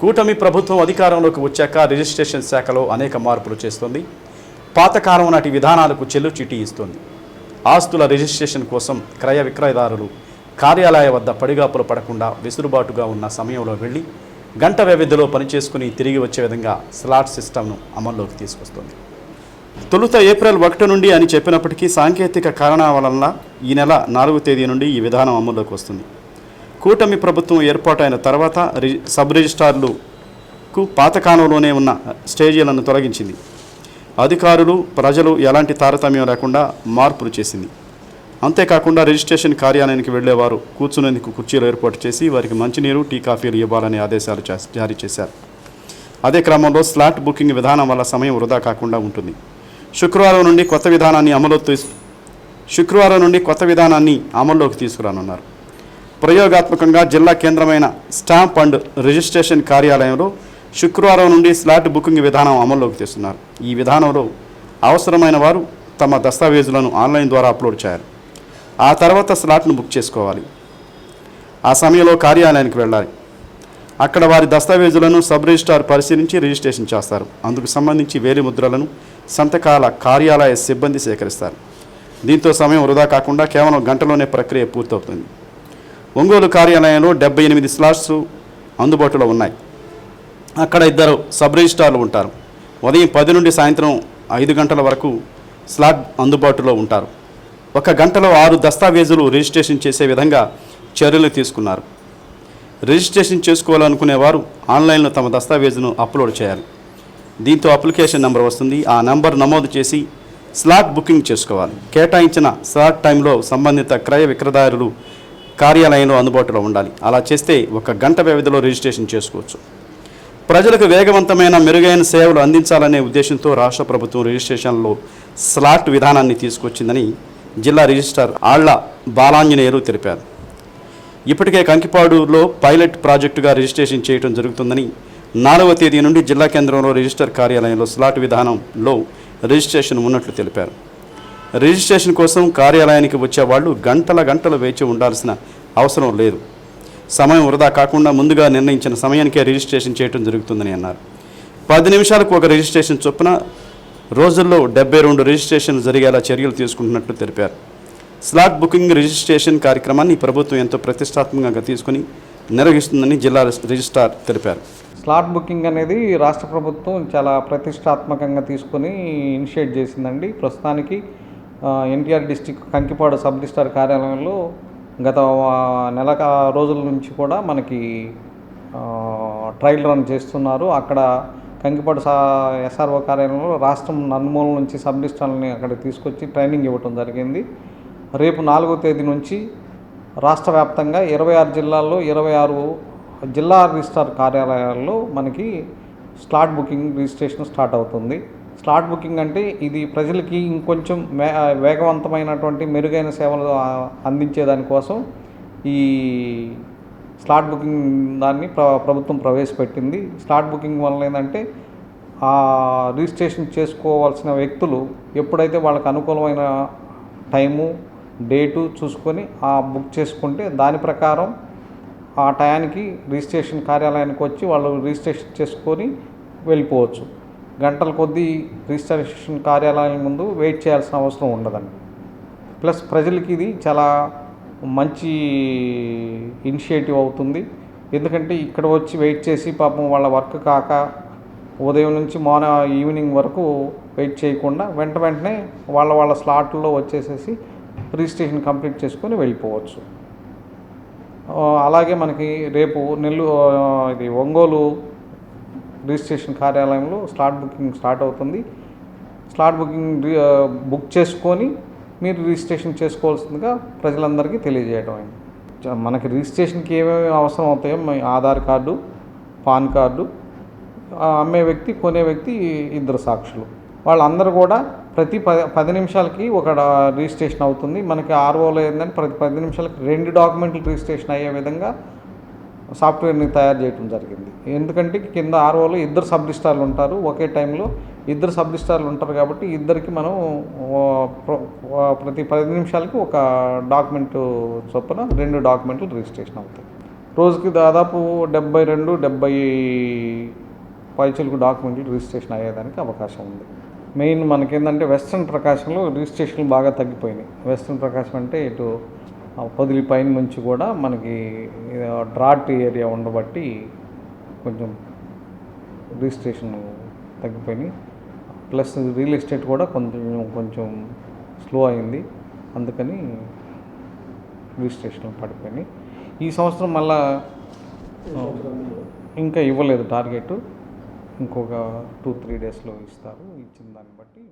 కూటమి ప్రభుత్వం అధికారంలోకి వచ్చాక రిజిస్ట్రేషన్ శాఖలో అనేక మార్పులు చేస్తోంది. పాతకాలం నాటి విధానాలకు చెల్లు చిటి ఇస్తోంది. ఆస్తుల రిజిస్ట్రేషన్ కోసం క్రయ విక్రయదారులు కార్యాలయ వద్ద పడిగాపులు పడకుండా వెసులుబాటుగా ఉన్న సమయంలో వెళ్ళి గంట వ్యవధిలో పనిచేసుకుని తిరిగి వచ్చే విధంగా స్లాట్ సిస్టమ్ను అమల్లోకి తీసుకొస్తుంది. తొలుత ఏప్రిల్ ఒకటి నుండి అని చెప్పినప్పటికీ సాంకేతిక కారణాల వలన ఈ నెల నాలుగో తేదీ నుండి ఈ విధానం అమల్లోకి వస్తుంది. కూటమి ప్రభుత్వం ఏర్పాటైన తర్వాత రి సబ్ రిజిస్ట్రార్లకు పాతకాలంలోనే ఉన్న స్టేజీలను తొలగించింది. అధికారులు ప్రజలు ఎలాంటి తారతమ్యం లేకుండా మార్పులు చేసింది. అంతేకాకుండా రిజిస్ట్రేషన్ కార్యాలయానికి వెళ్ళేవారు కూర్చునేందుకు కుర్చీలు ఏర్పాటు చేసి వారికి మంచినీరు టీ కాఫీలు ఇవ్వాలనే ఆదేశాలు జారీ చేశారు. అదే క్రమంలో స్లాట్ బుకింగ్ విధానం వల్ల సమయం వృధా కాకుండా ఉంటుంది. శుక్రవారం నుండి కొత్త విధానాన్ని అమలు తీసు శుక్రవారం నుండి కొత్త విధానాన్ని అమల్లోకి తీసుకురానున్నారు. ప్రయోగాత్మకంగా జిల్లా కేంద్రమైన స్టాంప్ అండ్ రిజిస్ట్రేషన్ కార్యాలయంలో శుక్రవారం నుండి స్లాట్ బుకింగ్ విధానం అమల్లోకి తెస్తున్నారు. ఈ విధానంలో అవసరమైన వారు తమ దస్తావేజులను ఆన్లైన్ ద్వారా అప్లోడ్ చేయాలి. ఆ తర్వాత స్లాట్ను బుక్ చేసుకోవాలి. ఆ సమయంలో కార్యాలయానికి వెళ్ళాలి. అక్కడ వారి దస్తావేజులను సబ్ రిజిస్ట్రార్ పరిశీలించి రిజిస్ట్రేషన్ చేస్తారు. అందుకు సంబంధించి వేలి ముద్రలను సంతకాల కార్యాలయ సిబ్బంది సేకరిస్తారు. దీంతో సమయం వృధా కాకుండా కేవలం గంటలోనే ప్రక్రియ పూర్తవుతుంది. ఒంగోలు కార్యాలయంలో డెబ్బై ఎనిమిది స్లాట్స్ అందుబాటులో ఉన్నాయి. అక్కడ ఇద్దరు సబ్ రిజిస్ట్రార్లు ఉంటారు. ఉదయం పది నుండి సాయంత్రం ఐదు గంటల వరకు స్లాట్ అందుబాటులో ఉంటారు. ఒక గంటలో ఆరు దస్తావేజులు రిజిస్ట్రేషన్ చేసే విధంగా చర్యలు తీసుకున్నారు. రిజిస్ట్రేషన్ చేసుకోవాలనుకునే వారు ఆన్లైన్లో తమ దస్తావేజును అప్లోడ్ చేయాలి. దీంతో అప్లికేషన్ నెంబర్ వస్తుంది. ఆ నెంబర్ నమోదు చేసి స్లాట్ బుకింగ్ చేసుకోవాలి. కేటాయించిన స్లాట్ టైంలో సంబంధిత క్రయ విక్రయదారులు కార్యాలయంలో అందుబాటులో ఉండాలి. అలా చేస్తే ఒక గంట వ్యవధిలో రిజిస్ట్రేషన్ చేసుకోవచ్చు. ప్రజలకు వేగవంతమైన మెరుగైన సేవలు అందించాలనే ఉద్దేశంతో రాష్ట్ర ప్రభుత్వం రిజిస్ట్రేషన్లో స్లాట్ విధానాన్ని తీసుకొచ్చిందని జిల్లా రిజిస్ట్రార్ ఆళ్ళ బాలాంజనేయులు తెలిపారు. ఇప్పటికే కంకిపాడులో పైలట్ ప్రాజెక్టుగా రిజిస్ట్రేషన్ చేయడం జరుగుతుందని నాలుగవ తేదీ నుండి జిల్లా కేంద్రంలో రిజిస్టర్ కార్యాలయంలో స్లాట్ విధానంలో రిజిస్ట్రేషన్ ఉన్నట్లు తెలిపారు. రిజిస్ట్రేషన్ కోసం కార్యాలయానికి వచ్చేవాళ్ళు గంటల గంటలు వేచి ఉండాల్సిన అవసరం లేదు. సమయం వృధా కాకుండా ముందుగా నిర్ణయించిన సమయానికే రిజిస్ట్రేషన్ చేయడం జరుగుతుందని అన్నారు. పది నిమిషాలకు ఒక రిజిస్ట్రేషన్ చొప్పున రోజుల్లో డెబ్బై రెండు రిజిస్ట్రేషన్ జరిగేలా చర్యలు తీసుకుంటున్నట్లు తెలిపారు. స్లాట్ బుకింగ్ రిజిస్ట్రేషన్ కార్యక్రమాన్ని ప్రభుత్వం ఎంతో ప్రతిష్టాత్మకంగా తీసుకుని నిర్వహిస్తుందని జిల్లా రిజిస్ట్రార్ తెలిపారు. స్లాట్ బుకింగ్ అనేది రాష్ట్ర ప్రభుత్వం చాలా ప్రతిష్టాత్మకంగా తీసుకొని ఇనిషియేట్ చేసిందండి. ప్రస్తుతానికి NTR district Kankipadu sub registrar కార్యాలయంలో గత నెల రోజుల నుంచి కూడా మనకి ట్రయల్ రన్ చేస్తున్నారు. అక్కడ కంకిపాడు సా ఎస్ఆర్ఓ కార్యాలయంలో రాష్ట్రం నన్మూల నుంచి సబ్ రిజిస్టార్ని అక్కడ తీసుకొచ్చి ట్రైనింగ్ ఇవ్వటం జరిగింది. రేపు నాలుగో తేదీ నుంచి రాష్ట్ర వ్యాప్తంగా ఇరవై ఆరు జిల్లాల్లో ఇరవై ఆరు జిల్లా రిజిస్టార్ కార్యాలయాల్లో మనకి స్లాట్ బుకింగ్ రిజిస్ట్రేషన్ స్టార్ట్ అవుతుంది. స్లాట్ బుకింగ్ అంటే ఇది ప్రజలకి ఇంకొంచెం మే వేగవంతమైనటువంటి మెరుగైన సేవలు ఆ, అందించేదానికోసం ఈ స్లాట్ బుకింగ్ దాన్ని ప్ర ప్రభుత్వం ప్రవేశపెట్టింది. స్లాట్ బుకింగ్ వల్ల ఏంటంటే ఆ రిజిస్ట్రేషన్ చేసుకోవాల్సిన వ్యక్తులు ఎప్పుడైతే వాళ్ళకి అనుకూలమైన టైము డేటు చూసుకొని ఆ బుక్ చేసుకుంటే దాని ప్రకారం ఆ టయానికి రిజిస్ట్రేషన్ కార్యాలయానికి వచ్చి వాళ్ళు రిజిస్ట్రేషన్ చేసుకొని వెళ్ళిపోవచ్చు. గంటల కొద్దీ రిజిస్ట్రేషన్ కార్యాలయం ముందు వెయిట్ చేయాల్సిన అవసరం ఉండదండి. ప్లస్ ప్రజలకి ఇది చాలా మంచి ఇనిషియేటివ్ అవుతుంది. ఎందుకంటే ఇక్కడ వచ్చి వెయిట్ చేసి పాపం వాళ్ళ వర్క్ కాక ఉదయం నుంచి మార్నింగ్ ఈవినింగ్ వరకు వెయిట్ చేయకుండా వెంట వెంటనే వాళ్ళ వాళ్ళ స్లాట్లో వచ్చేసేసి రిజిస్ట్రేషన్ కంప్లీట్ చేసుకొని వెళ్ళిపోవచ్చు. అలాగే మనకి రేపు నెల్లూరు ఇది ఒంగోలు రిజిస్ట్రేషన్ కార్యాలయంలో స్లాట్ బుకింగ్ స్టార్ట్ అవుతుంది. స్లాట్ బుకింగ్ రి- బుక్ చేసుకొని మీరు రిజిస్ట్రేషన్ చేసుకోవాల్సిందిగా ప్రజలందరికీ తెలియజేయడం అయింది. మనకి రిజిస్ట్రేషన్కి ఏమేమి అవసరం అవుతాయో మీ ఆధార్ కార్డు పాన్ కార్డు అమ్మే వ్యక్తి కొనే వ్యక్తి ఇద్దరు సాక్షులు. వాళ్ళందరూ కూడా ప్రతి పది పది నిమిషాలకి ఒక రిజిస్ట్రేషన్ అవుతుంది. మనకి ఆర్ఓలో ఏంటంటే ప్రతి పది నిమిషాలకి రెండు డాక్యుమెంట్లు రిజిస్ట్రేషన్ అయ్యే విధంగా సాఫ్ట్వేర్ని తయారు చేయడం జరిగింది. ఎందుకంటే కింద ఆర్ఓలో ఇద్దరు సబ్ రిజిస్టార్లు ఉంటారు. ఒకే టైంలో ఇద్దరు సబ్ రిజిస్టార్లు ఉంటారు కాబట్టి ఇద్దరికి మనం ప్రతి పది నిమిషాలకి ఒక డాక్యుమెంట్ చొప్పున రెండు డాక్యుమెంట్లు రిజిస్ట్రేషన్ అవుతాయి. రోజుకి దాదాపు డెబ్బై రెండు డెబ్బై పైచులకు డాక్యుమెంట్లు రిజిస్ట్రేషన్ అయ్యేదానికి అవకాశం ఉంది. మెయిన్ మనకేంటంటే వెస్ట్రన్ ప్రకాశంలో రిజిస్ట్రేషన్లు బాగా తగ్గిపోయినాయి. వెస్ట్రన్ ప్రకాశం అంటే ఇటు పొదిలి పైన నుంచి కూడా మనకి డ్రాట్ ఏరియా ఉండబట్టి కొంచెం రిజిస్ట్రేషన్ తగ్గిపోయినాయి. ప్లస్ రియల్ ఎస్టేట్ కూడా కొంచెం కొంచెం స్లో అయింది. అందుకని రిజిస్ట్రేషన్ పడిపోయినాయి. ఈ సంవత్సరం మళ్ళా ఇంకా ఇవ్వలేదు టార్గెట్. ఇంకొక టూ త్రీ డేస్లో ఇస్తారు. ఇచ్చిన దాన్ని బట్టి